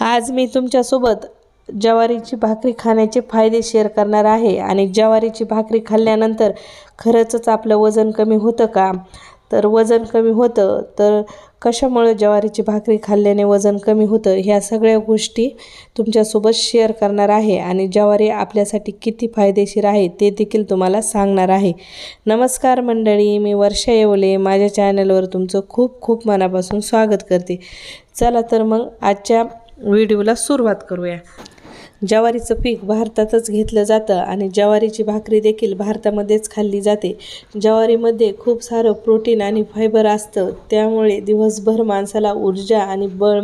आज मी तुमच्यासोबत ज्वारीची भाकरी खाण्याचे फायदे शेअर करणार आहे. आणि ज्वारीची भाकरी खाल्ल्यानंतर खरंचच आपलं वजन कमी होतं का? तर वजन कमी होतं तर कशामुळे ज्वारीची भाकरी खाल्ल्याने वजन कमी होतं? ह्या सगळ्या गोष्टी तुमच्यासोबत शेअर करणार आहे. आणि ज्वारी आपल्यासाठी किती फायदेशीर आहे ते देखील तुम्हाला सांगणार आहे. नमस्कार मंडळी मी वर्षा येवले. माझ्या चॅनलवर तुमचं खूप खूप मनापासून स्वागत करते. चला तर मग आजच्या व्हिडिओला सुरुवात करूया. ज्वारीचं पीक भारतातच घेतलं जातं आणि ज्वारीची भाकरी देखील भारतामध्येच खाल्ली जाते. ज्वारीमध्ये खूप सारं प्रोटीन आणि फायबर असतं. त्यामुळे दिवसभर माणसाला ऊर्जा आणि बळ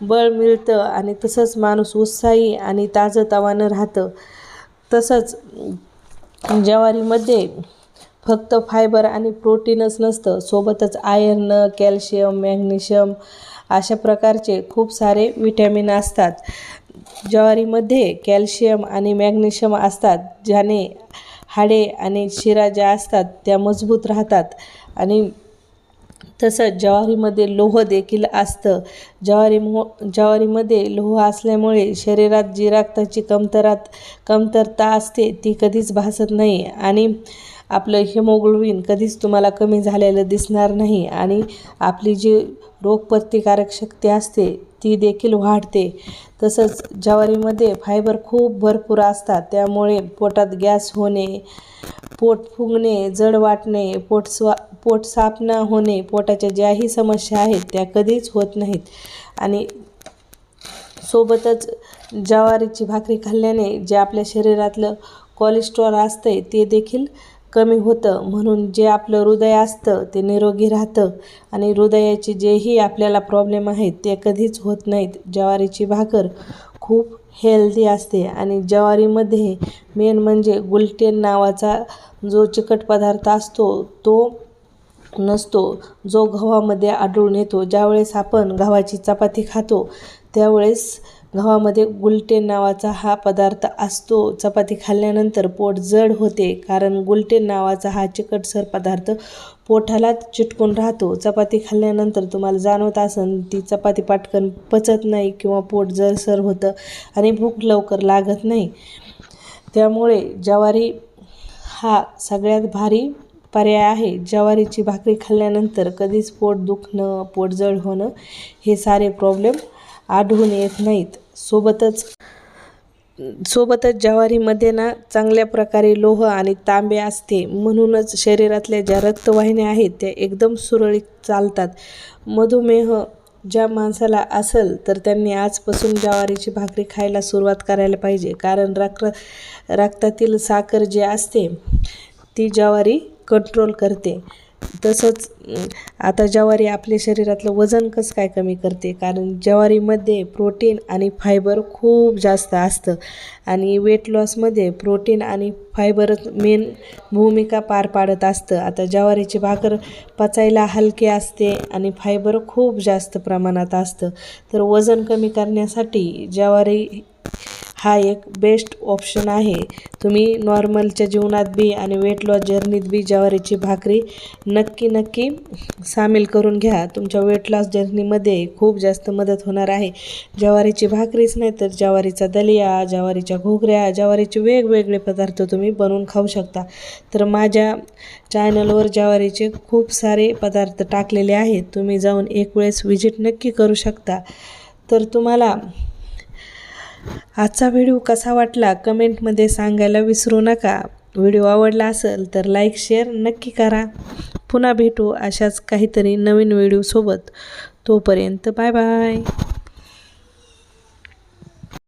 बळ मिळतं आणि तसंच माणूस उत्साही आणि ताजंतवानं राहतं. तसंच ज्वारीमध्ये फक्त फायबर आणि प्रोटीनच नसतं. सोबतच आयर्न कॅल्शियम मॅग्नेशियम अशा प्रकारचे खूप सारे विटॅमिन असतात. ज्वारीमध्ये कॅल्शियम आणि मॅग्नेशियम असतात ज्याने हाडे आणि शिरा ज्या असतात त्या मजबूत राहतात. आणि तसंच ज्वारीमध्ये लोह देखील असतं. ज्वारी मो ज्वारीमध्ये लोह असल्यामुळे शरीरात जी रक्ताची कमतरात कमतरता असते ती कधीच भासत नाही. आणि आपलं हिमोग्लोबिन कधीच तुम्हाला कमी झालेलं दिसणार नाही आणि आपली जी रोगप्रतिकारक शक्ती असते ती देखील वाढते. तसंच ज्वारीमध्ये फायबर खूप भरपूर असतात त्यामुळे पोटात गॅस होणे पोट फुगणे जड वाटणे पोट स्वा पोट साफ न होणे पोटाच्या ज्याही समस्या आहेत त्या कधीच होत नाहीत. आणि सोबतच ज्वारीची भाकरी खाल्ल्याने जे आपल्या शरीरातलं कोलेस्ट्रॉल असतं ते देखील कमी होतं. म्हणून जे आपलं हृदय असतं ते निरोगी राहतं. आणि हृदयाचे जेही आपल्याला प्रॉब्लेम आहेत ते कधीच होत नाहीत. ज्वारीची भाकर खूप हेल्दी असते. आणि ज्वारीमध्ये मेन म्हणजे गुलटेन नावाचा जो चिकट पदार्थ असतो तो नसतो. जो गव्हामध्ये आढळून येतो. ज्यावेळेस आपण गव्हाची चपाती खातो त्यावेळेस गव्हामध्ये गुलटेन नावाचा हा पदार्थ असतो. चपाती खाल्ल्यानंतर पोट जड होते कारण गुलटेन नावाचा हा चिकटसर पदार्थ पोटाला चिटकून राहतो. चपाती खाल्ल्यानंतर तुम्हाला जाणवत असन ती चपाती पाटकन पचत नाही किंवा पोट जडसर होतं आणि भूक लवकर लागत नाही. त्यामुळे ज्वारी हा सगळ्यात भारी पर्याय आहे. ज्वारीची भाकरी खाल्ल्यानंतर कधीच पोट दुखणं पोट जड होणं हे सारे प्रॉब्लेम आढळून येत नाहीत. सोबतच सोबतच ज्वारीमध्ये ना चांगल्या प्रकारे लोह आणि तांबे असते. म्हणूनच शरीरातल्या ज्या रक्तवाहिन्या आहेत त्या एकदम सुरळीत चालतात. मधुमेह ज्या माणसाला असेल तर त्यांनी आजपासून ज्वारीची भाकरी खायला सुरुवात करायला पाहिजे. कारण रक्त रक्तातील साखर जी असते ती ज्वारी कंट्रोल करते. तसंच आता ज्वारी आपल्या शरीरातलं वजन कसं काय कमी करते? कारण ज्वारीमध्ये प्रोटीन आणि फायबर खूप जास्त असतं. आणि वेट लॉसमध्ये प्रोटीन आणि फायबरच मेन भूमिका पार पाडत असतं. आता ज्वारीची भाकर पचायला हलके असते आणि फायबर खूप जास्त प्रमाणात असतं. तर वजन कमी करण्यासाठी ज्वारी हा एक बेस्ट ऑप्शन आहे. तुम्ही नॉर्मलच्या जीवनात बी आणि वेट लॉस जर्नीत बी ज्वारीची भाकरी नक्की नक्की सामील करून घ्या. तुमच्या वेट लॉस जर्नीमध्ये खूप जास्त मदत होणार आहे. ज्वारीची भाकरीच नाही तर ज्वारीचा दलिया ज्वारीच्या घोगऱ्या ज्वारीचे वेगवेगळे पदार्थ तुम्ही बनवून खाऊ शकता. तर माझ्या चॅनलवर ज्वारीचे खूप सारे पदार्थ टाकलेले आहेत. तुम्ही जाऊन एक वेळेस व्हिजिट नक्की करू शकता. तर तुम्हाला आजचा व्हिडिओ कसा वाटला कमेंटमध्ये सांगायला विसरू नका. व्हिडिओ आवडला असेल तर लाईक शेअर नक्की करा. पुन्हा भेटू अशाच काहीतरी नवीन व्हिडिओसोबत. तोपर्यंत बाय बाय.